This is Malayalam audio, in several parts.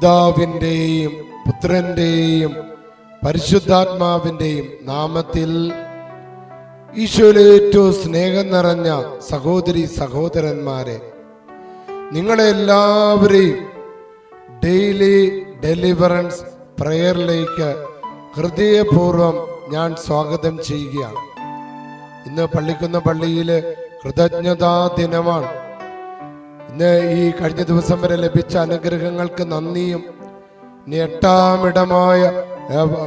പിതാവിന്റെയും പുത്രന്റെയും പരിശുദ്ധാത്മാവിന്റെയും നാമത്തിൽ ഈശോയിലെ ഏറ്റവും സ്നേഹം നിറഞ്ഞ സഹോദരി സഹോദരന്മാരെ നിങ്ങളെ എല്ലാവരെയും ഡെയിലി ഡെലിവറൻസ് പ്രയറിലേക്ക് ഹൃദയപൂർവം ഞാൻ സ്വാഗതം ചെയ്യുകയാണ്. ഇന്ന് പള്ളിക്കുന്ന പള്ളിയിൽ കൃതജ്ഞതാ ദിനമാണ്. ഇന്ന് ഈ കഴിഞ്ഞ ദിവസം വരെ ലഭിച്ച അനുഗ്രഹങ്ങൾക്ക് നന്ദിയും. ഇനി എട്ടാം ഇടമായ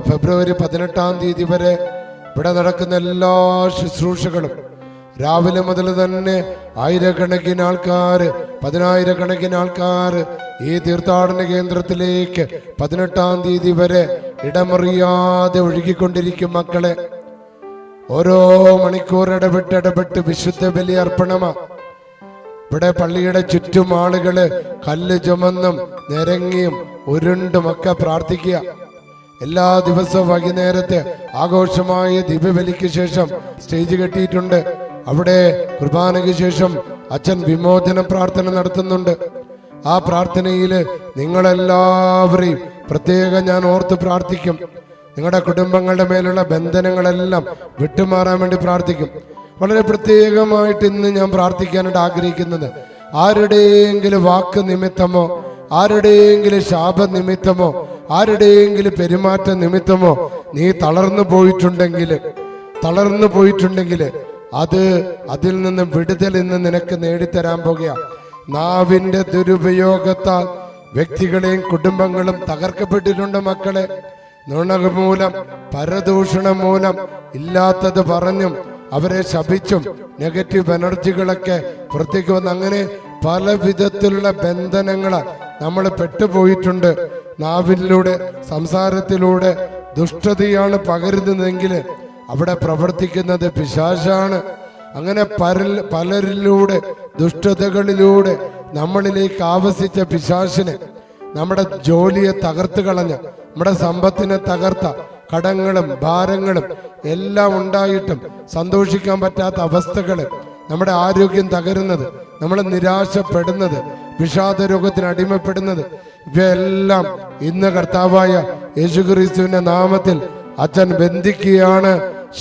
ഫെബ്രുവരി പതിനെട്ടാം തീയതി വരെ ഇവിടെ നടക്കുന്ന എല്ലാ ശുശ്രൂഷകളും. രാവിലെ മുതൽ തന്നെ ആയിരക്കണക്കിന് ആൾക്കാർ പതിനായിരക്കണക്കിന് ആൾക്കാർ ഈ തീർത്ഥാടന കേന്ദ്രത്തിലേക്ക് പതിനെട്ടാം തീയതി വരെ ഇടമറിയാതെ ഒഴുകിക്കൊണ്ടിരിക്കും മക്കളെ. ഓരോ മണിക്കൂർ ഇടപെട്ട് ഇടപെട്ട് വിശുദ്ധ ബലി അർപ്പണമാ. ഇവിടെ പള്ളിയുടെ ചുറ്റും ആളുകൾ കല്ല് ചുമന്നും നിരങ്ങിയും ഉരുണ്ടുമൊക്കെ പ്രാർത്ഥിക്കുക. എല്ലാ ദിവസവും വൈകുന്നേരത്തെ ആഘോഷമായ ദിവ്യബലിക്ക് ശേഷം സ്റ്റേജ് കെട്ടിയിട്ടുണ്ട്. അവിടെ കുർബാനയ്ക്ക് ശേഷം അച്ഛൻ വിമോചന പ്രാർത്ഥന നടത്തുന്നുണ്ട്. ആ പ്രാർത്ഥനയിൽ നിങ്ങളെല്ലാവരെയും പ്രത്യേകം ഞാൻ ഓർത്ത് പ്രാർത്ഥിക്കും. നിങ്ങളുടെ കുടുംബങ്ങളുടെ മേലുള്ള ബന്ധനങ്ങളെല്ലാം വിട്ടുമാറാൻ വേണ്ടി പ്രാർത്ഥിക്കും. വളരെ പ്രത്യേകമായിട്ട് ഇന്ന് ഞാൻ പ്രാർത്ഥിക്കാനായിട്ട് ആഗ്രഹിക്കുന്നത്. ആരുടെയെങ്കിലും വാക്ക് നിമിത്തമോ ആരുടെയെങ്കിലും ശാപ നിമിത്തമോ ആരുടെയെങ്കിലും പെരുമാറ്റ നിമിത്തമോ നീ തളർന്നു പോയിട്ടുണ്ടെങ്കിൽ തളർന്നു പോയിട്ടുണ്ടെങ്കിൽ അത് അതിൽ നിന്ന് വിടുതൽ ഇന്ന് നിനക്ക് നേടിത്തരാൻ പോകുക. നാവിന്റെ ദുരുപയോഗത്താൽ വ്യക്തികളെയും കുടുംബങ്ങളും തകർക്കപ്പെട്ടിട്ടുണ്ട് മക്കളെ. നുണക മൂലം പരദൂഷണം മൂലം ഇല്ലാത്തത് പറഞ്ഞും അവരെ ശപിച്ചും നെഗറ്റീവ് എനർജികളൊക്കെ പുറത്തേക്ക് വന്ന് അങ്ങനെ പല വിധത്തിലുള്ള ബന്ധനങ്ങൾ നമ്മൾ പെട്ടുപോയിട്ടുണ്ട്. നാവിലൂടെ സംസാരത്തിലൂടെ ദുഷ്ടതയാണ് പകരുന്നതെങ്കിൽ അവിടെ പ്രവർത്തിക്കുന്നത് പിശാശാണ്. അങ്ങനെ പരൽ പലരിലൂടെ ദുഷ്ടതകളിലൂടെ നമ്മളിലേക്ക് ആവസിച്ച പിശാശിനെ നമ്മുടെ ജോലിയെ തകർത്ത് കളഞ്ഞ നമ്മുടെ സമ്പത്തിനെ തകർത്ത കടങ്ങളും ഭാരങ്ങളും എല്ലാം ഉണ്ടായിട്ടും സന്തോഷിക്കാൻ പറ്റാത്ത അവസ്ഥകൾ നമ്മുടെ ആരോഗ്യം തകരുന്നത് നമ്മൾ നിരാശപ്പെടുന്നത് വിഷാദ രോഗത്തിന് അടിമപ്പെടുന്നത് ഇവയെല്ലാം ഇന്ന് കർത്താവായ യേശുക്രിസ്തുവിന്റെ നാമത്തിൽ അച്ഛൻ ബന്ധിക്കുകയാണ്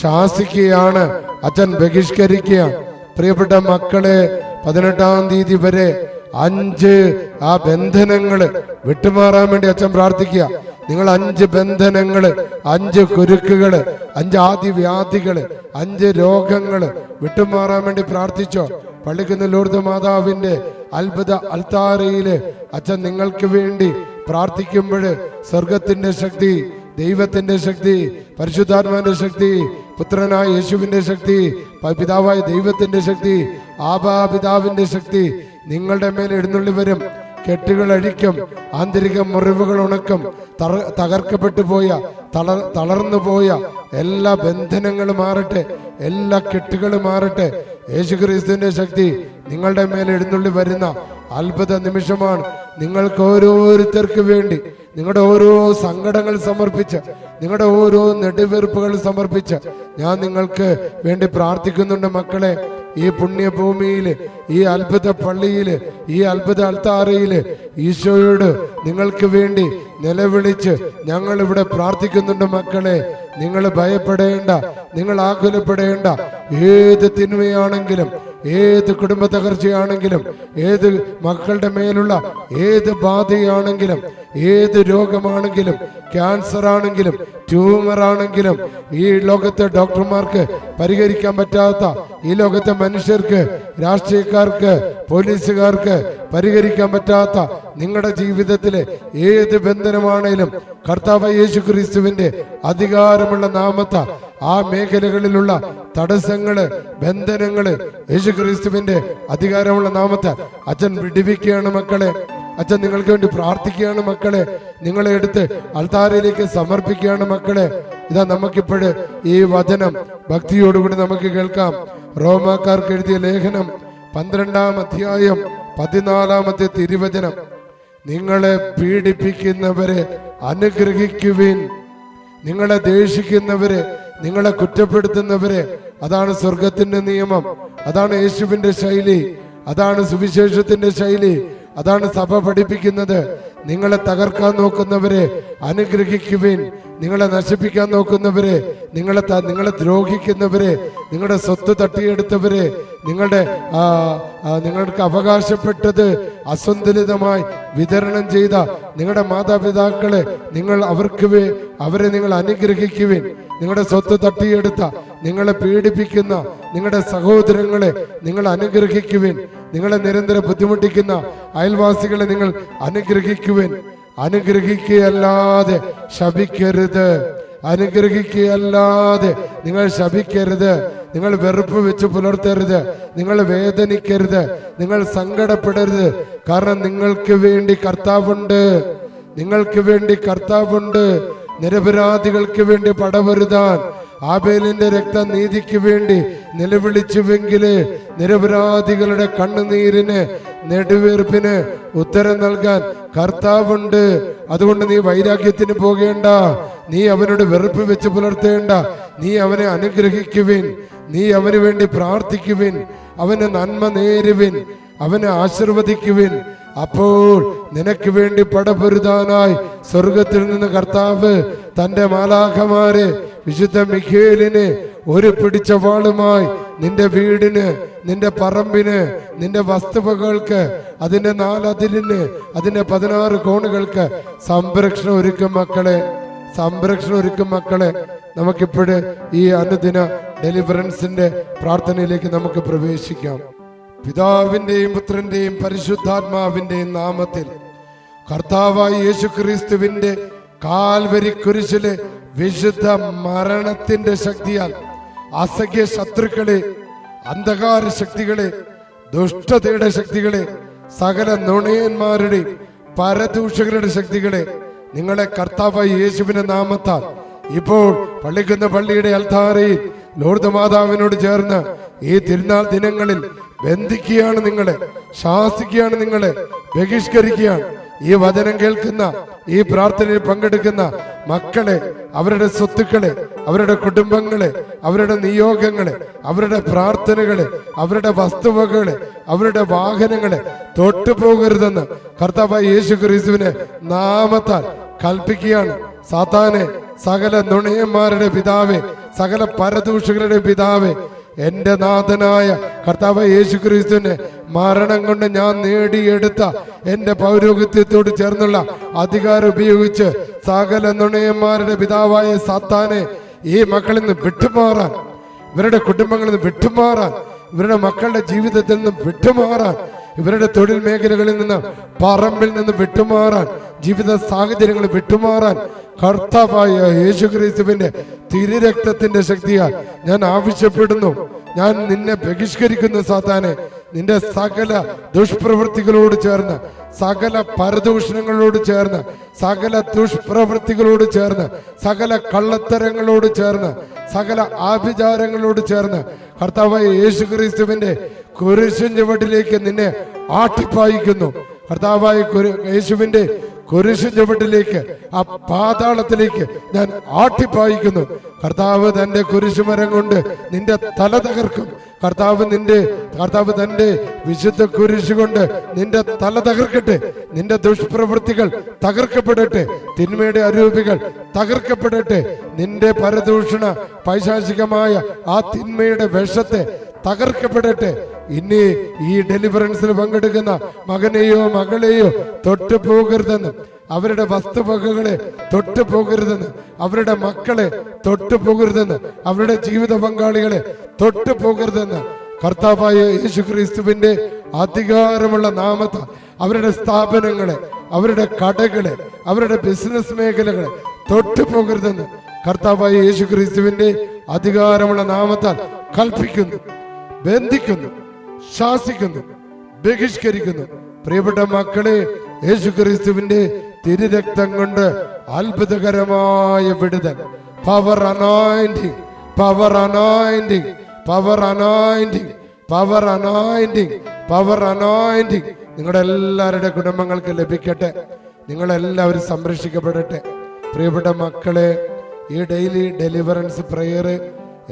ശാസിക്കുകയാണ് അച്ഛൻ ബഹിഷ്കരിക്കുകയാണ്. പ്രിയപ്പെട്ട മക്കളെ പതിനെട്ടാം തീയതി വരെ അഞ്ച് ആ ബന്ധനങ്ങൾ വിട്ടുമാറാൻ വേണ്ടി അച്ഛൻ പ്രാർത്ഥിക്കുക. നിങ്ങൾ അഞ്ച് ബന്ധനങ്ങൾ അഞ്ച് കുരുക്കുകൾ അഞ്ച് ആദിവ്യാധികൾ അഞ്ച് രോഗങ്ങൾ വിട്ടുമാറാൻ വേണ്ടി പ്രാർത്ഥിച്ചോ? പള്ളിക്കുന്ന ലൂർദ് മാതാവിന്റെ അത്ഭുത അൽത്താരയിൽ അച്ഛൻ നിങ്ങൾക്ക് വേണ്ടി പ്രാർത്ഥിക്കുമ്പോൾ സ്വർഗത്തിന്റെ ശക്തി ദൈവത്തിന്റെ ശക്തി പരിശുദ്ധാത്മാവിന്റെ ശക്തി പുത്രനായ യേശുവിന്റെ ശക്തി പിതാവായ ദൈവത്തിന്റെ ശക്തി ആബാ പിതാവിന്റെ ശക്തി നിങ്ങളുടെ മേൽ എഴുന്നള്ളി വരും. കെട്ടുകൾ അഴിക്കും ആന്തരിക മുറിവുകൾ ഉണക്കും. തകർക്കപ്പെട്ടു പോയ തളർ തളർന്നു പോയ എല്ലാ ബന്ധനങ്ങളും മാറട്ടെ. എല്ലാ കെട്ടുകളും മാറട്ടെ. യേശുക്രിസ്തുവിന്റെ ശക്തി നിങ്ങളുടെ മേൽ എഴുന്നള്ളി വരുന്ന അത്ഭുത നിമിഷമാണ്. നിങ്ങൾക്ക് ഓരോരുത്തർക്ക് വേണ്ടി നിങ്ങളുടെ ഓരോ സങ്കടങ്ങൾ സമർപ്പിച്ച് നിങ്ങളുടെ ഓരോ നെടുവീർപ്പുകൾ സമർപ്പിച്ച് ഞാൻ നിങ്ങൾക്ക് വേണ്ടി പ്രാർത്ഥിക്കുന്നുണ്ട് മക്കളെ. ഈ പുണ്യഭൂമിയിൽ ഈ അത്ഭുത പള്ളിയിൽ ഈ അത്ഭുത അൽത്താറയിൽ ഈശോയോട് നിങ്ങൾക്ക് വേണ്ടി നിലവിളിച്ച് ഞങ്ങൾ ഇവിടെ പ്രാർത്ഥിക്കുന്നുണ്ട് മക്കളെ. നിങ്ങൾ ഭയപ്പെടേണ്ട നിങ്ങൾ ആകുലപ്പെടേണ്ട. ഏത് തിന്മയാണെങ്കിലും ഏത് കുടുംബ തകർച്ചയാണെങ്കിലും ഏത് മക്കളുടെ മേലുള്ള ഏത് ബാധയാണെങ്കിലും ഏത് രോഗമാണെങ്കിലും ക്യാൻസർ ആണെങ്കിലും ട്യൂമർ ആണെങ്കിലും ഈ ലോകത്തെ ഡോക്ടർമാർക്ക് പരിഹരിക്കാൻ പറ്റാത്ത ഈ ലോകത്തെ മനുഷ്യർക്ക് രാഷ്ട്രീയക്കാർക്ക് പോലീസുകാർക്ക് പരിഹരിക്കാൻ പറ്റാത്ത നിങ്ങളുടെ ജീവിതത്തിലെ ഏത് ബന്ധനമാണേലും കർത്താവ് യേശു ക്രിസ്തുവിന്റെ അധികാരമുള്ള നാമത്ത ആ മേഖലകളിലുള്ള തടസ്സങ്ങൾ ബന്ധനങ്ങൾ യേശു ക്രിസ്തുവിന്റെ അധികാരമുള്ള നാമത്തെ അച്ഛൻ വിടിവിക്കുകയാണ് മക്കളെ. അച്ഛൻ നിങ്ങൾക്ക് വേണ്ടി പ്രാർത്ഥിക്കുകയാണ് മക്കളെ. നിങ്ങളെ എടുത്ത് അൾത്താരയിലേക്ക് സമർപ്പിക്കുകയാണ് മക്കളെ. ഇതാ നമുക്കിപ്പോഴ് ഈ വചനം ഭക്തിയോടുകൂടി നമുക്ക് കേൾക്കാം. റോമാക്കാർക്ക് എഴുതിയ ലേഖനം പന്ത്രണ്ടാം അധ്യായം പതിനാലാമത്തെ തിരുവചനം. നിങ്ങളെ പീഡിപ്പിക്കുന്നവരെ അനുഗ്രഹിക്കുവിൻ. നിങ്ങളെ ദേഷിക്കുന്നവരെ നിങ്ങളെ കുറ്റപ്പെടുത്തുന്നവരെ അതാണ് സ്വർഗത്തിന്റെ നിയമം അതാണ് യേശുവിന്റെ ശൈലി അതാണ് സുവിശേഷത്തിന്റെ ശൈലി അതാണ് സഭ പഠിപ്പിക്കുന്നത്. നിങ്ങളെ തകർക്കാൻ നോക്കുന്നവരെ അനുഗ്രഹിക്കുവിൻ നിങ്ങളെ നശിപ്പിക്കാൻ നോക്കുന്നവരെ നിങ്ങളെ നിങ്ങളെ ദ്രോഹിക്കുന്നവരെ നിങ്ങളുടെ സ്വത്ത് തട്ടിയെടുത്തവരെ നിങ്ങളുടെ നിങ്ങൾക്ക് അവകാശപ്പെട്ടത് അസന്തുലിതമായി വിതരണം ചെയ്ത നിങ്ങളുടെ മാതാപിതാക്കളെ നിങ്ങൾ അവർക്ക് അവരെ നിങ്ങൾ അനുഗ്രഹിക്കുവിൻ. നിങ്ങളുടെ സ്വത്ത് തട്ടിയെടുത്ത നിങ്ങളെ പീഡിപ്പിക്കുന്ന നിങ്ങളുടെ സഹോദരങ്ങളെ നിങ്ങൾ അനുഗ്രഹിക്കുവിൻ. നിങ്ങളെ നിരന്തരം ബുദ്ധിമുട്ടിക്കുന്ന അയൽവാസികളെ നിങ്ങൾ അനുഗ്രഹിക്കുവിൻ. അനുഗ്രഹിക്കുകയല്ലാതെ ശപിക്കരുത്. അനുഗ്രഹിക്കുകയല്ലാതെ നിങ്ങൾ ശപിക്കരുത്. നിങ്ങൾ വെറുപ്പ് വെച്ച് പുലർത്തരുത്. നിങ്ങൾ വേദനിക്കരുത്. നിങ്ങൾ സങ്കടപ്പെടരുത്. കാരണം നിങ്ങൾക്ക് വേണ്ടി കർത്താവുണ്ട്. നിങ്ങൾക്ക് വേണ്ടി കർത്താവുണ്ട്. നിരപരാധികൾക്ക് വേണ്ടി പടവരുതാൻ ആബേലിന്റെ രക്തം നീതിക്ക് വേണ്ടി നിലവിളിച്ചുവെങ്കിൽ നിരപരാധികളുടെ കണ്ണുനീരിന് നെടുവീർപ്പിന് ഉത്തരം നൽകാൻ കർത്താവുണ്ട്. അതുകൊണ്ട് നീ വൈരാഗ്യത്തിന് പോകേണ്ട. നീ അവനോട് വെറുപ്പ് വെച്ച് പുലർത്തേണ്ട. നീ അവനെ അനുഗ്രഹിക്കുവിൻ. നീ അവന് വേണ്ടി പ്രാർത്ഥിക്കുവിൻ. അവന് നന്മ നേരുവിൻ. അവനെ ആശീർവദിക്കുവിൻ. അപ്പോൾ നിനക്ക് വേണ്ടി പടപൊരുതാനായി സ്വർഗത്തിൽ നിന്ന് കർത്താവ് തന്റെ മാലാഖമാരെ വിശുദ്ധ മിഖേലിന് ഒരു പിടിച്ച വാളുമായി നിന്റെ വീടിന് നിന്റെ പറമ്പിന് നിന്റെ വസ്തുവകൾക്ക് അതിന്റെ നാലതിരിന് അതിന്റെ പതിനാറ് കോണുകൾക്ക് സംരക്ഷണം ഒരുക്കും മക്കളെ. സംരക്ഷണം ഒരുക്കും മക്കളെ. നമുക്കിപ്പോഴ് ഈ അനുദിന ഡെലിവറൻസിന്റെ പ്രാർത്ഥനയിലേക്ക് നമുക്ക് പ്രവേശിക്കാം. പിതാവിന്റെയും പുത്രന്റെയും പരിശുദ്ധാത്മാവിന്റെയും നാമത്തിൽ കർത്താവായി യേശു ക്രിസ്തുവിന്റെ കാൽവരി കുരിശിലെ വിശുദ്ധ മരണത്തിന്റെ ശക്തിയാൽ അസഖ്യ ശത്രുക്കളെ അന്ധകാര ശക്തികളെ ദുഷ്ടതയുടെ ശക്തികളെ സകല നുണയന്മാരുടെ പരദൂഷകരുടെ ശക്തികളെ നിങ്ങളെ കർത്താവായി യേശുവിന്റെ നാമത്താൽ ഇപ്പോൾ പള്ളിക്കുന്ന പള്ളിയുടെ അൽത്താറയിൽ ലോർദ് മാതാവിനോട് ചേർന്ന് ഈ തിരുനാൾ ദിനങ്ങളിൽ ബന്ധിക്കുകയാണ് നിങ്ങളെ ശാസിക്കുകയാണ് നിങ്ങളെ ബഹിഷ്കരിക്കുകയാണ്. ഈ വചനം കേൾക്കുന്ന ഈ പ്രാർത്ഥനയിൽ പങ്കെടുക്കുന്ന മക്കളെ അവരുടെ സ്വത്തുക്കളെ അവരുടെ കുടുംബങ്ങളെ അവരുടെ നിയോഗങ്ങളെ അവരുടെ പ്രാർത്ഥനകളെ അവരുടെ വസ്തുവകളെ അവരുടെ വാഹനങ്ങളെ തൊട്ടുപോകരുതെന്ന് കർത്താവായ യേശു ക്രിസ്തുവിനെ നാമത്താൽ കൽപ്പിക്കുകയാണ്. സാത്താനെ സകല നുണയന്മാരുടെ പിതാവേ സകല പരദൂഷകരുടെ പിതാവേ എന്റെ നാഥനായ കർത്താവ് യേശു ക്രിസ്തുവിന്റെ മരണം കൊണ്ട് ഞാൻ നേടിയെടുത്ത എന്റെ പൗരോഹിത്യത്തോട് ചേർന്നുള്ള അധികാരം ഉപയോഗിച്ച് സകല നുണയന്മാരുടെ പിതാവായ സാത്താനെ ഈ മക്കളിൽ നിന്ന് വിട്ടുമാറാൻ ഇവരുടെ കുടുംബങ്ങളിൽ നിന്ന് വിട്ടുമാറാൻ ഇവരുടെ മക്കളുടെ ജീവിതത്തിൽ നിന്ന് വിട്ടുമാറാൻ ഇവരുടെ തൊഴിൽ മേഖലകളിൽ നിന്ന് പറമ്പിൽ നിന്ന് വിട്ടുമാറാൻ ജീവിത സാഹചര്യങ്ങൾ വിട്ടുമാറാൻ കർത്താവായ യേശു ക്രിസ്തുവിന്റെ തിരുരക്തത്തിന്റെ ശക്തിയാൽ ഞാൻ ആവശ്യപ്പെടുന്നു. ഞാൻ നിന്നെ ബഹിഷ്കരിക്കുന്നു സാത്താനെ. നിന്റെ സകല ദുഷ്പ്രവൃത്തികളോട് ചേർന്ന് സകല പരദൂഷണങ്ങളോട് ചേർന്ന് സകല ദുഷ്പ്രവൃത്തികളോട് ചേർന്ന് സകല കള്ളത്തരങ്ങളോട് ചേർന്ന് സകല ആഭിചാരങ്ങളോട് ചേർന്ന് കർത്താവായ യേശു ക്രിസ്തുവിന്റെ കുരിശൻ ചുവട്ടിലേക്ക് നിന്നെ ആട്ടിപ്പായിക്കുന്നു. കർത്താവായ യേശുവിന്റെ കുരിശു ചുമട്ടിലേക്ക് ആ പാതാളത്തിലേക്ക് ഞാൻ ആട്ടിപ്പായിക്കുന്നു. കർത്താവ് തന്റെ കുരിശുമരം കൊണ്ട് നിന്റെ തല തകർക്കും. കർത്താവ് നിന്റെ കർത്താവ് തന്റെ വിശുദ്ധ കുരിശു കൊണ്ട് നിന്റെ തല തകർക്കട്ടെ. നിന്റെ ദുഷ്പ്രവൃത്തികൾ തകർക്കപ്പെടട്ടെ. തിന്മയുടെ അരൂപികൾ തകർക്കപ്പെടട്ടെ. നിന്റെ പരദൂഷണ പൈശാചികമായ ആ തിന്മയുടെ വിഷത്തെ തകർക്കപ്പെടട്ടെ. ഇനി ഈ ഡെലിവറൻസിൽ പങ്കെടുക്കുന്ന മകനെയോ മകളെയോ തൊട്ടു പോകരുതെന്ന് അവരുടെ വസ്തുവകകളെ തൊട്ടു പോകരുതെന്ന് അവരുടെ മക്കളെ തൊട്ടു പോകരുതെന്ന് അവരുടെ ജീവിത പങ്കാളികളെ തൊട്ടു പോകരുതെന്ന് കർത്താവായ യേശു ക്രിസ്തുവിന്റെ അധികാരമുള്ള നാമത്തെ അവരുടെ സ്ഥാപനങ്ങളെ അവരുടെ കടകളെ അവരുടെ ബിസിനസ് മേഖലകളെ തൊട്ടു പോകരുതെന്ന് കർത്താവായ യേശു ക്രിസ്തുവിന്റെ അധികാരമുള്ള നാമത്താൽ കൽപ്പിക്കുന്നു. ബന്ധിക്കുന്നു ശാസിക്കുന്നു ബഹിഷ്കരിക്കുന്നു. പ്രിയപ്പെട്ട മക്കളെ യേശു ക്രിസ്തുവിന്റെ തിരുരക്തം കൊണ്ട് അത്ഭുതകരമായ വിടുതൽ. Power anointing power anointing power anointing power anointing power anointing നിങ്ങളുടെ എല്ലാവരുടെ കുടുംബങ്ങൾക്ക് ലഭിക്കട്ടെ. നിങ്ങളെല്ലാവരും സംരക്ഷിക്കപ്പെടട്ടെ. പ്രിയപ്പെട്ട മക്കളെ ഈ ഡെയിലി ഡെലിവറൻസ് പ്രെയർ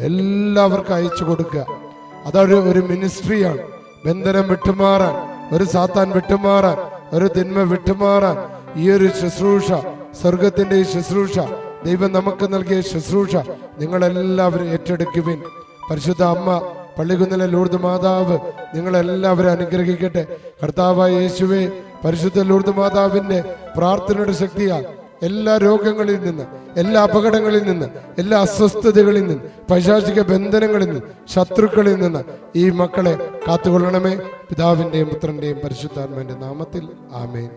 എല്ലാവർക്കും അയച്ചു കൊടുക്കുക. അതൊരു ഒരു മിനിസ്ട്രിയാണ് ബന്ധനം വിട്ടുമാറാൻ ഒരു സാത്താൻ വിട്ടുമാറാൻ ഒരു തിന്മ വിട്ടുമാറാൻ. ഈ ഒരു ശുശ്രൂഷ സ്വർഗത്തിന്റെ ഈ ശുശ്രൂഷ ദൈവം നമുക്ക് നൽകിയ ശുശ്രൂഷ നിങ്ങളെല്ലാവരും ഏറ്റെടുക്കുവിൻ. പരിശുദ്ധ അമ്മ പള്ളികുന്നിലെ ലൂർദ് മാതാവ് നിങ്ങളെല്ലാവരും അനുഗ്രഹിക്കട്ടെ. കർത്താവായ യേശുവെ പരിശുദ്ധ ലൂർദ് മാതാവിന്റെ പ്രാർത്ഥനയുടെ ശക്തിയാൽ എല്ലാ രോഗങ്ങളിൽ നിന്ന് എല്ലാ അപകടങ്ങളിൽ നിന്ന് എല്ലാ അസ്വസ്ഥതകളിൽ നിന്ന് പൈശാചിക ബന്ധനങ്ങളിൽ നിന്ന് ശത്രുക്കളിൽ നിന്ന് ഈ മക്കളെ കാത്തുകൊള്ളണമേ. പിതാവിന്റെയും പുത്രന്റെയും പരിശുദ്ധാത്മാവിന്റെ നാമത്തിൽ ആമേൻ.